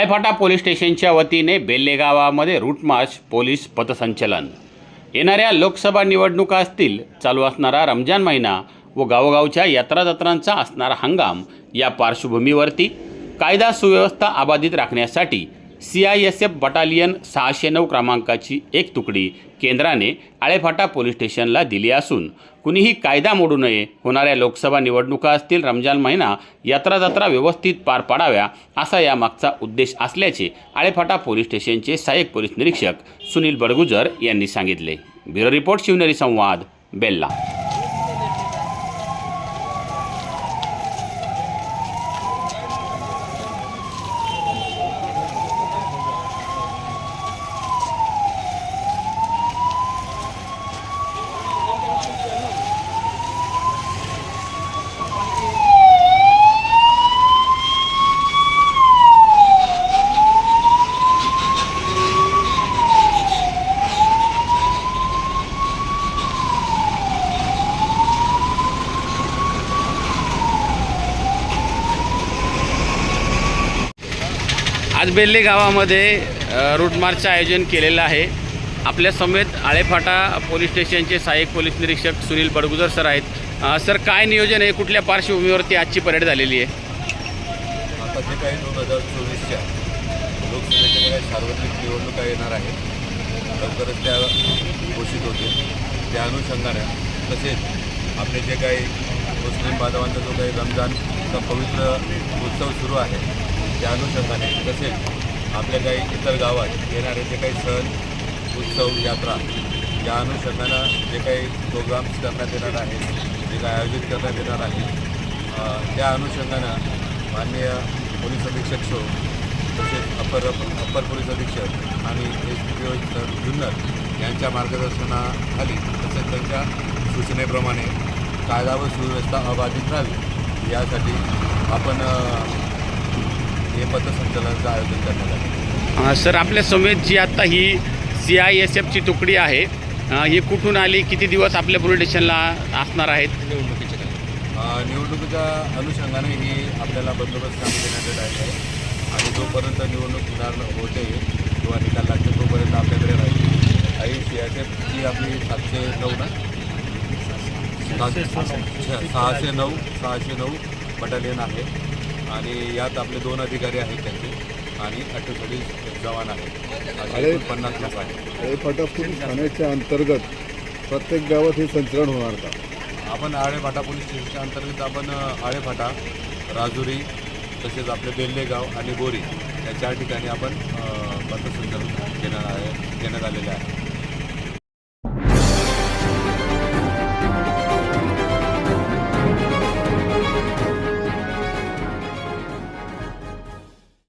Alephata police स्टेशनच्या वतीने बेल्ले गावामध्ये रूट पोलीस पथसंचलन. येणाऱ्या लोकसभा निवडणुका असतील चालू असणारा रमजान महिना व गावोगावच्या यात्रा जत्रांचा असणारा हंगाम या पार्श्वभूमीवरती कायदा सुव्यवस्था अबाधित राखण्यासाठी C I S F battalion सहाशे नऊ क्रमांकाची एक तुकडी केंद्राने आळेफाटा पोलीस स्टेशनला दिली असून कुणीही कायदा मोडू नये होणाऱ्या लोकसभा निवडणुका असतील रमजान महिना यात्रा जत्रा व्यवस्थित पार पाडाव्या असा यामागचा उद्देश असल्याचे आळेफाटा पोलीस स्टेशनचे सहाय्यक पोलीस निरीक्षक सुनील बडगुजर यांनी सांगितले. ब्युरो रिपोर्ट शिवनेरी संवाद बेल्ला. आज बेल्ले गावामध्ये अ, रूट मार्चचं आयोजन केलेलं आहे. आपल्या समेत आळेफाटा पोलीस स्टेशनचे सहाय्यक पोलीस निरीक्षक सुनील बडगुजर सर आहेत. सर काय नियोजन आहे? कुठल्या पार्श्वभूमीवरती आजची परेड झालेली आहे? आता जे काही दोन हजार चोवीसच्या लोकसभेच्या काही सार्वत्रिक निवडणुका येणार आहेत लवकरच त्या घोषित होतील. त्या अनुषंगाने तसेच आपले जे काही मुस्लिम बांधवांचा जो काही रमजानचा पवित्र उत्सव सुरू आहे त्या अनुषंगाने तसेच आपल्या काही इतर गावात येणारे जे काही सण उत्सव यात्रा या अनुषंगानं जे काही प्रोग्राम्स करण्यात येणार आहेत जे काही आयोजित करण्यात येणार आहे त्या अनुषंगानं माननीय पोलीस अधीक्षक सो तसेच अपर अप्पर पोलीस अधीक्षक आणि एस पी ओ जुन्नर यांच्या मार्गदर्शनाखाली तसेच त्यांच्या सूचनेप्रमाणे कायदा व सुव्यवस्था अबाधित राहावी यासाठी आपण हे पथसंचलनाचं आयोजन करण्यात आले. अ, सर आपल्या समेत जी आत्ता ही सी आय एस एफची तुकडी आहे. अ, ही कुठून आली? किती दिवस आपल्या पोलीस स्टेशनला असणार आहेत? अ, निवडणुकीच्या अनुषंगाने ही आपल्याला बंदोबस्त आम्ही देण्यात येत आहे. आणि जोपर्यंत निवडणूक होणार होते किंवा निकाल लागते तोपर्यंत आपल्याकडे राहील. काही सी आय ही आपली सातशे नऊ ना? सहाशे नऊ सहाशे नऊ बटालियन आहे. आणि यात आपले दोन अधिकारी आहेत त्यांचे आणि अठ्ठेचाळीस जवान आहेत. पन्नास लोक आहेत. आळेफाटा पोलीस ठाण्याच्या अंतर्गत प्रत्येक गावात हे संचलन होणार का? आपण आळेफाटा पोलीस स्टेशनच्या अंतर्गत आपण आळेफाटा राजुरी तसेच आपले बेल्लेगाव आणि बोरी या चार ठिकाणी आपण पथसंचलन घेणार आहे घेण्यात आलेले आहे.